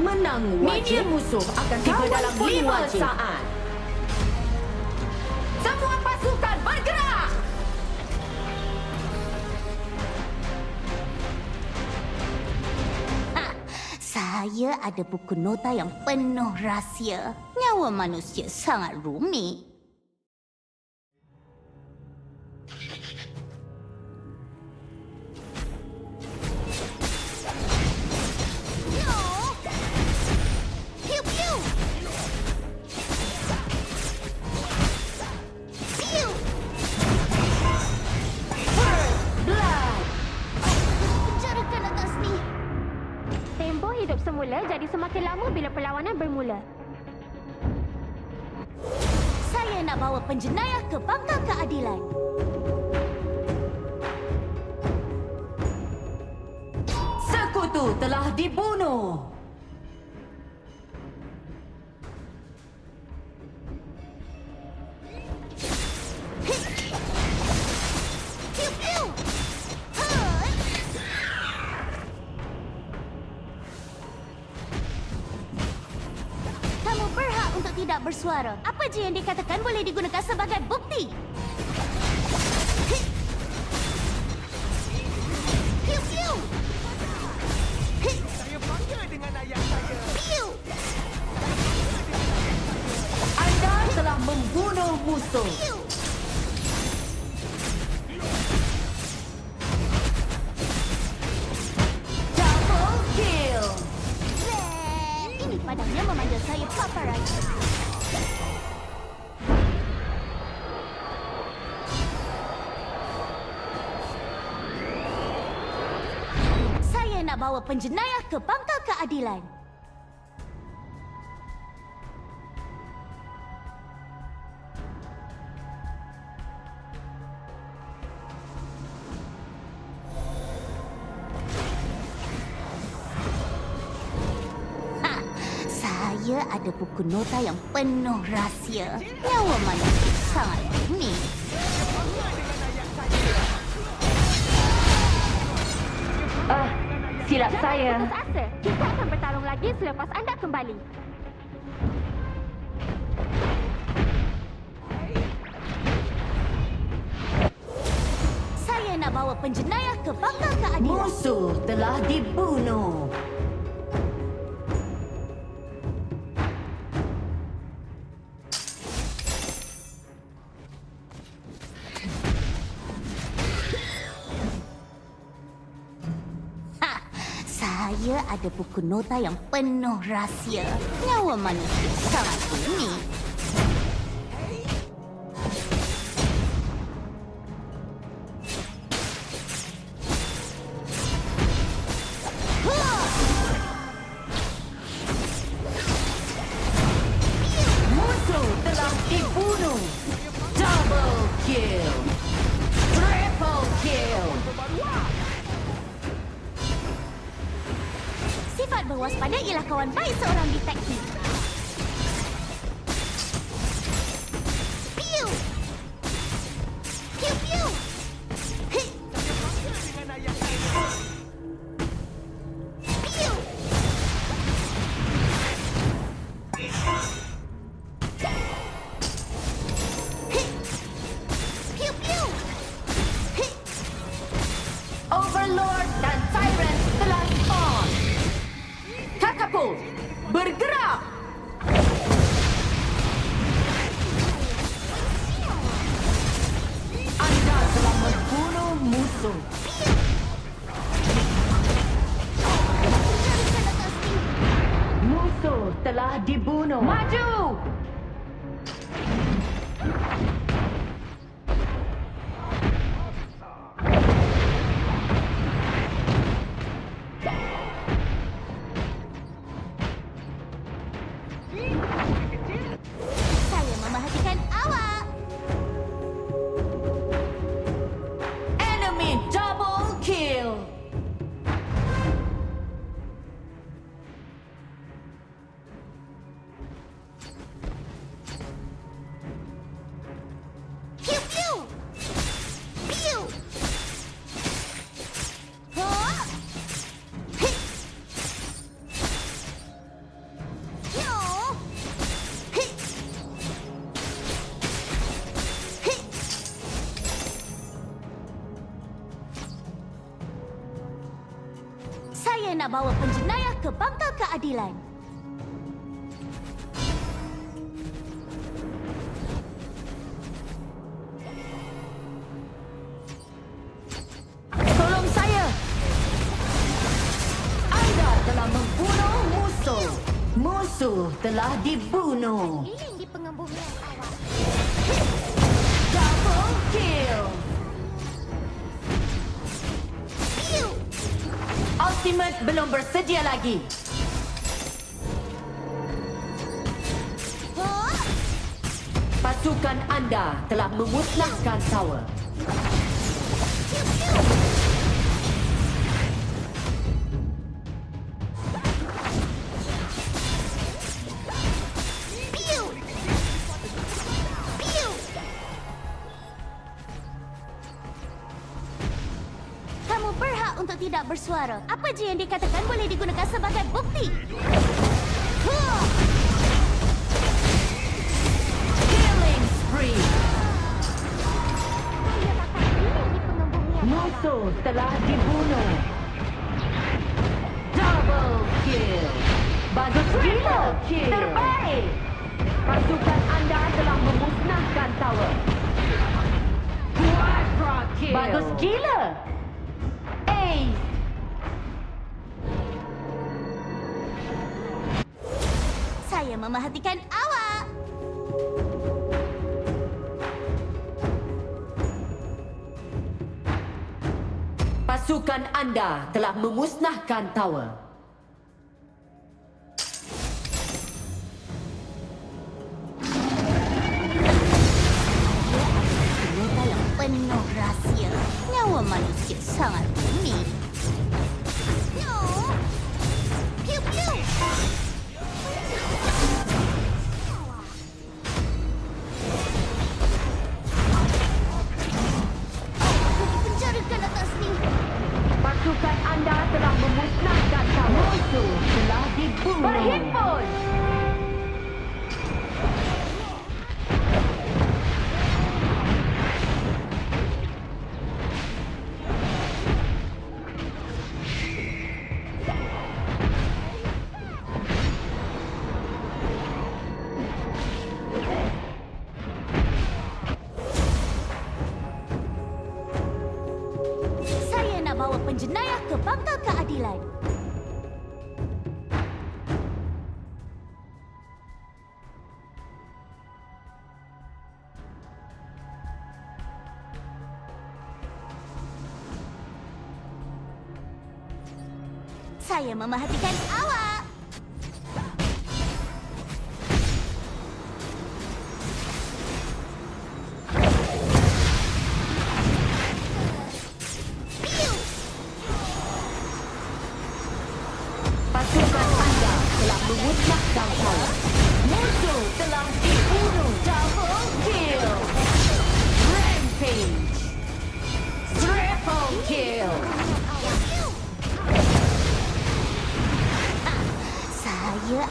Menang wajib. Minion musuh akan tiba Kawan dalam lima saat. Semua pasukan bergerak! Saya ada buku nota yang penuh rahsia. Nyawa manusia sangat rumit. Hidup semula jadi semakin lama bila perlawanan bermula. Saya nak bawa penjenayah ke pangkal keadilan. Sekutu telah dibunuh. Tidak bersuara. Apa je yang dikatakan boleh digunakan sebagai bukti. Piu, piu! Saya bangga dengan ayah saya. Piu! Anda telah membunuh musuh. Piu! Bawa penjenayah ke pangkal keadilan. Ha, ada buku nota yang penuh rahsia. Nyawa manusia sangat rumit. Silap saya. Putus asa. Kita akan bertarung lagi selepas anda kembali. Saya nak bawa penjenayah ke pangkal keadilan. Musuh telah dibunuh. Saya ada buku nota yang penuh rahsia. Nyawa manusia sangat rumit. Bergerak! Anda telah membunuh musuh. Musuh telah dibunuh. Maju! Nak bawa penjenayah ke bangkal keadilan. Tolong saya! Anda telah membunuh musuh. Musuh telah dibunuh. Di pengembumian. Double kill. Ultimate belum bersedia lagi. Pasukan anda telah memusnahkan tower. Tidak bersuara. Apa je yang dikatakan boleh digunakan sebagai bukti. Killing spree. Musuh telah dibunuh. Double kill. Bagus gila. Kill. Terbaik. Pasukan anda telah memusnahkan tower. Quadra kill. Bagus gila. Saya memerhatikan awak. Pasukan anda telah memusnahkan tower. Saya memerhatikan awak.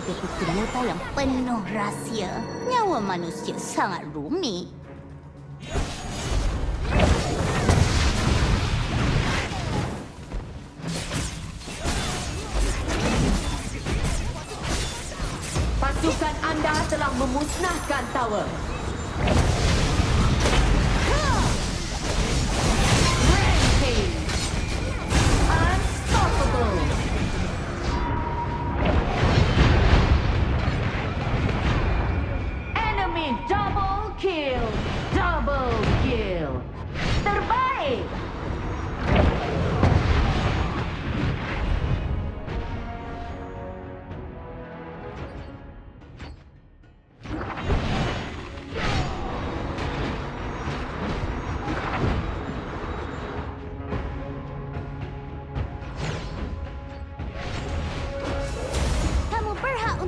Ada buku nota yang penuh rahsia. Nyawa manusia sangat rumit. Pasukan anda telah memusnahkan tower.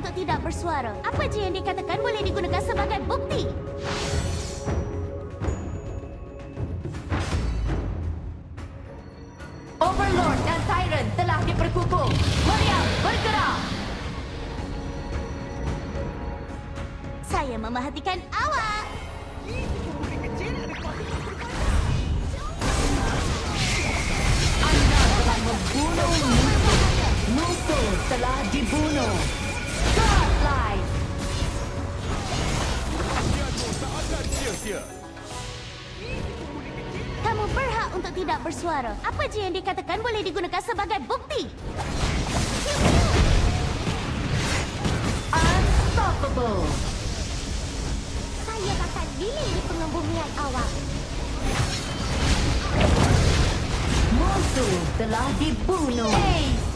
Untuk tidak bersuara. Apa je yang dikatakan boleh digunakan sebagai bukti. Overlord dan Tyrant telah diperkukuh. Meriam, bergerak. Saya memerhatikan awak. Bersuara. Apa je yang dikatakan boleh digunakan sebagai bukti. Unstoppable. Saya bakal giling di pengembumian awak. Musuh telah dibunuh. Ace.